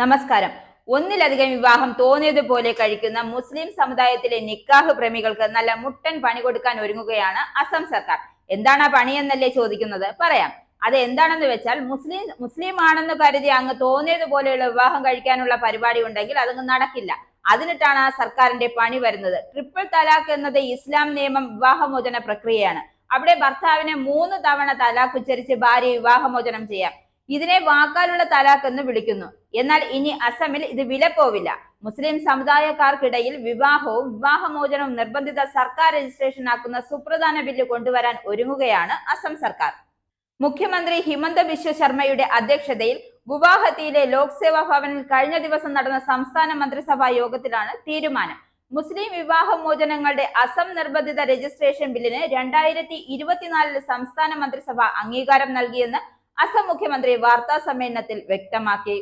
നമസ്കാരം. ഒന്നിലധികം വിവാഹം തോന്നിയതുപോലെ കഴിക്കുന്ന മുസ്ലിം സമുദായത്തിലെ നിക്കാഹ് പ്രേമികൾക്ക് നല്ല മുട്ടൻ പണി കൊടുക്കാൻ ഒരുങ്ങുകയാണ് അസം സർക്കാർ. എന്താണ് ആ പണി എന്നല്ലേ ചോദിക്കുന്നത്? പറയാം. അത് എന്താണെന്ന് വെച്ചാൽ മുസ്ലിം മുസ്ലിം ആണെന്ന് കരുതി അങ്ങ് തോന്നിയതുപോലെയുള്ള വിവാഹം കഴിക്കാനുള്ള പരിപാടി ഉണ്ടെങ്കിൽ അതങ്ങ് നടക്കില്ല. അതിനിട്ടാണ് ആ സർക്കാരിന്റെ പണി വരുന്നത്. ട്രിപ്പിൾ തലാഖ് എന്നത് ഇസ്ലാം നിയമം വിവാഹമോചന പ്രക്രിയയാണ്. അവിടെ ഭർത്താവിനെ മൂന്ന് തവണ തലാഖ് ഉച്ചരിച്ച് ഭാര്യ വിവാഹമോചനം ചെയ്യാം. ഇതിനെ വാക്കാലുള്ള തലാഖ് എന്ന് വിളിക്കുന്നു. എന്നാൽ ഇനി അസമിൽ ഇത് വിലപ്പോവില്ല. മുസ്ലിം സമുദായക്കാർക്കിടയിൽ വിവാഹവും വിവാഹമോചനവും നിർബന്ധിത സർക്കാർ രജിസ്ട്രേഷൻ ആക്കുന്ന സുപ്രധാന ബില്ല് കൊണ്ടുവരാൻ ഒരുങ്ങുകയാണ് അസം സർക്കാർ. മുഖ്യമന്ത്രി ഹിമന്ത ബിശ്വ ശർമ്മയുടെ അധ്യക്ഷതയിൽ ഗുവാഹത്തിയിലെ ലോക്സേവാ ഭവനിൽ കഴിഞ്ഞ ദിവസം നടന്ന സംസ്ഥാന മന്ത്രിസഭാ യോഗത്തിലാണ് തീരുമാനം. മുസ്ലിം വിവാഹമോചനങ്ങളുടെ അസം നിർബന്ധിത രജിസ്ട്രേഷൻ ബില്ലിന് രണ്ടായിരത്തി ഇരുപത്തിനാലിൽ സംസ്ഥാന മന്ത്രിസഭ അംഗീകാരം നൽകിയെന്ന് അസം മുഖ്യമന്ത്രി വാർത്താ സമ്മേളനത്തിൽ വ്യക്തമാക്കി.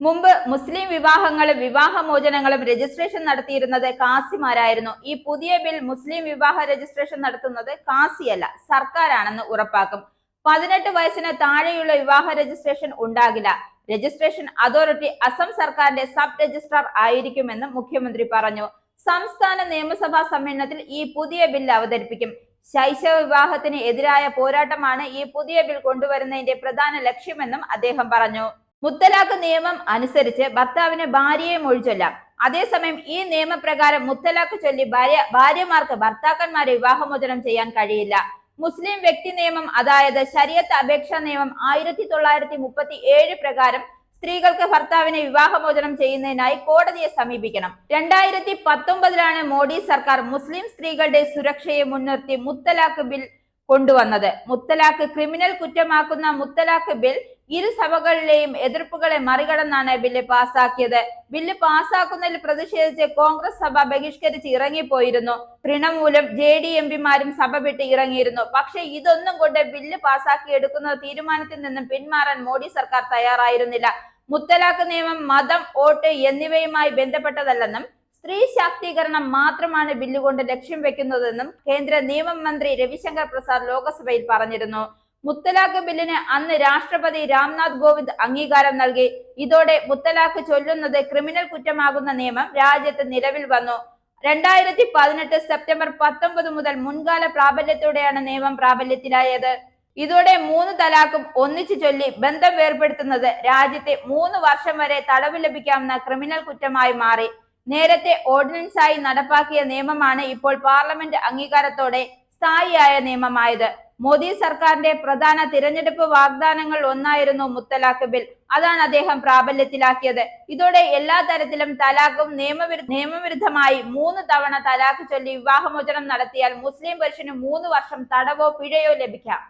മുമ്പ് മുസ്ലിം വിവാഹങ്ങളും വിവാഹമോചനങ്ങളും രജിസ്ട്രേഷൻ നടത്തിയിരുന്നത് കാസിമാരായിരുന്നു. ഈ പുതിയ ബിൽ മുസ്ലിം വിവാഹ രജിസ്ട്രേഷൻ നടത്തുന്നത് കാസിയല്ല സർക്കാരാണെന്ന് ഉറപ്പാക്കും. പതിനെട്ട് വയസ്സിന് താഴെയുള്ള വിവാഹ രജിസ്ട്രേഷൻ ഉണ്ടാകില്ല. രജിസ്ട്രേഷൻ അതോറിറ്റി അസം സർക്കാരിന്റെ സബ് രജിസ്ട്രാർ ആയിരിക്കുമെന്നും മുഖ്യമന്ത്രി പറഞ്ഞു. സംസ്ഥാന നിയമസഭാ സമ്മേളനത്തിൽ ഈ പുതിയ ബിൽ അവതരിപ്പിക്കും. ശൈശവ വിവാഹത്തിന് എതിരായ പോരാട്ടമാണ് ഈ പുതിയ ബിൽ കൊണ്ടുവരുന്നതിന്റെ പ്രധാന ലക്ഷ്യമെന്നും അദ്ദേഹം പറഞ്ഞു. മുത്തലാഖ് നിയമം അനുസരിച്ച് ഭർത്താവിന് ഭാര്യയെ മൊഴിച്ചൊല്ലാം അതേസമയം ഈ നിയമപ്രകാരം മുത്തലാഖ് ചൊല്ലി ഭാര്യ ഭാര്യമാർക്ക് ഭർത്താക്കന്മാരെ വിവാഹമോചനം ചെയ്യാൻ കഴിയില്ല. മുസ്ലിം വ്യക്തി നിയമം അതായത് ശരിയത്ത് അപേക്ഷാ നിയമം ആയിരത്തി തൊള്ളായിരത്തി മുപ്പത്തി ഏഴ് പ്രകാരം സ്ത്രീകൾക്ക് ഭർത്താവിനെ വിവാഹമോചനം ചെയ്യുന്നതിനായി കോടതിയെ സമീപിക്കണം. രണ്ടായിരത്തി പത്തൊമ്പതിലാണ് മോഡി സർക്കാർ മുസ്ലിം സ്ത്രീകളുടെ സുരക്ഷയെ മുൻനിർത്തി മുത്തലാഖ് ബിൽ കൊണ്ടുവന്നത്. മുത്തലാഖ് ക്രിമിനൽ കുറ്റമാക്കുന്ന മുത്തലാഖ് ബിൽ ഇരു സഭകളിലെയും എതിർപ്പുകളെ മറികടന്നാണ് ബില്ല് പാസാക്കിയത്. ബില്ല് പാസാക്കുന്നതിൽ പ്രതിഷേധിച്ച് കോൺഗ്രസ് സഭ ബഹിഷ്കരിച്ച് ഇറങ്ങിപ്പോയിരുന്നു. തൃണമൂലം ജെ ഡി എം പിമാരും സഭ വിട്ട് ഇറങ്ങിയിരുന്നു. പക്ഷെ ഇതൊന്നും കൊണ്ട് ബില്ല് പാസാക്കിയെടുക്കുന്ന തീരുമാനത്തിൽ നിന്നും പിന്മാറാൻ മോഡി സർക്കാർ തയ്യാറായിരുന്നില്ല. മുത്തലാഖ് നിയമം മതം വോട്ട് എന്നിവയുമായി ബന്ധപ്പെട്ടതല്ലെന്നും സ്ത്രീ ശാക്തീകരണം മാത്രമാണ് ബില്ലുകൊണ്ട് ലക്ഷ്യം വെക്കുന്നതെന്നും കേന്ദ്ര നിയമമന്ത്രി രവിശങ്കർ പ്രസാദ് ലോക്സഭയിൽ പറഞ്ഞിരുന്നു. മുത്തലാഖ് ബില്ലിന് അന്ന് രാഷ്ട്രപതി രാംനാഥ് കോവിന്ദ് അംഗീകാരം നൽകി. ഇതോടെ മുത്തലാഖ് ചൊല്ലുന്നത് ക്രിമിനൽ കുറ്റമാകുന്ന നിയമം രാജ്യത്ത് നിലവിൽ വന്നു. രണ്ടായിരത്തി പതിനെട്ട് സെപ്റ്റംബർ പത്തൊമ്പത് മുതൽ മുൻകാല പ്രാബല്യത്തോടെയാണ് നിയമം പ്രാബല്യത്തിലായത്. ഇതോടെ മൂന്ന് തലാഖും ഒന്നിച്ചു ചൊല്ലി ബന്ധം വേർപെടുത്തുന്നത് രാജ്യത്തെ മൂന്ന് വർഷം വരെ തടവ് ലഭിക്കാവുന്ന ക്രിമിനൽ കുറ്റമായി മാറി. നേരത്തെ ഓർഡിനൻസ് ആയി നടപ്പാക്കിയ നിയമമാണ് ഇപ്പോൾ പാർലമെന്റ് അംഗീകാരത്തോടെ സ്ഥായിയായ നിയമമായത്. മോദി സർക്കാരിന്റെ പ്രധാന തിരഞ്ഞെടുപ്പ് വാഗ്ദാനങ്ങൾ ഒന്നായിരുന്നു മുത്തലാഖ് ബിൽ. അതാണ് അദ്ദേഹം പ്രാബല്യത്തിലാക്കിയത്. ഇതോടെ എല്ലാ തരത്തിലും തലാഖും നിയമവിരുദ്ധ നിയമവിരുദ്ധമായി മൂന്ന് തവണ തലാഖ് ചൊല്ലി വിവാഹമോചനം നടത്തിയാൽ മുസ്ലിം പുരുഷന് മൂന്ന് വർഷം തടവോ പിഴയോ ലഭിക്കാം.